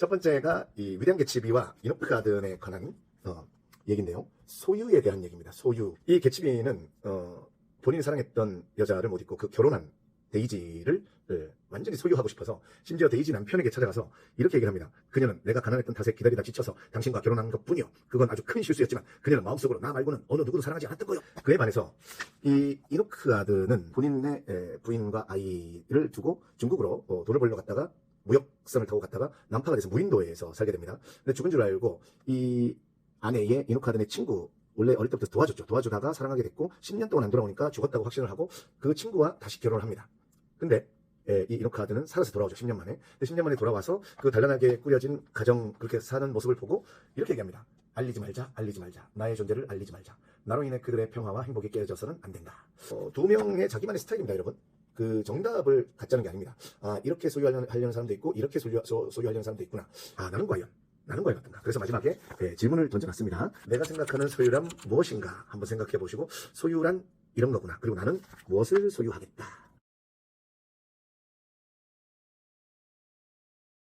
첫 번째가 이 위대한 개츠비와 이노크 가든에 관한 어, 얘기인데요. 소유에 대한 얘기입니다. 소유. 이 개츠비는 어, 본인이 사랑했던 여자를 못 잊고 그 결혼한 데이지를 예, 완전히 소유하고 싶어서 심지어 데이지 남편에게 찾아가서 이렇게 얘기를 합니다. 그녀는 내가 가난했던 탓에 기다리다 지쳐서 당신과 결혼한 것 뿐이요. 그건 아주 큰 실수였지만 그녀는 마음속으로 나 말고는 어느 누구도 사랑하지 않았던 거요. 그에 반해서 이 이노크 아드는 본인의 에, 부인과 아이를 두고 중국으로 어, 돈을 벌러 갔다가 무역선을 타고 갔다가 난파가 돼서 무인도에서 살게 됩니다. 근데 죽은 줄 알고 이 아내의 이노크 아드의 친구 원래 어릴 때부터 도와줬죠. 도와주다가 사랑하게 됐고 10년 동안 안 돌아오니까 죽었다고 확신을 하고 그 친구와 다시 결혼을 합니다. 근데 예, 이 이노크 아드는 살아서 돌아오죠. 10년 만에. 근데 10년 만에 돌아와서 그 단란하게 꾸려진 가정 그렇게 사는 모습을 보고 이렇게 얘기합니다. 알리지 말자, 알리지 말자. 나의 존재를 알리지 말자. 나로 인해 그들의 평화와 행복이 깨져서는 안 된다. 어, 두 명의 자기만의 스타일입니다, 여러분. 그 정답을 갖자는 게 아닙니다. 아, 이렇게 소유하려는 하려는 사람도 있고, 이렇게 소유, 소, 소유하려는 사람도 있구나. 아, 나는 과연. 나는 과연 어떤가? 그래서 마지막에 예, 질문을 던져놨습니다. 내가 생각하는 소유란 무엇인가? 한번 생각해 보시고, 소유란 이런 거구나. 그리고 나는 무엇을 소유하겠다.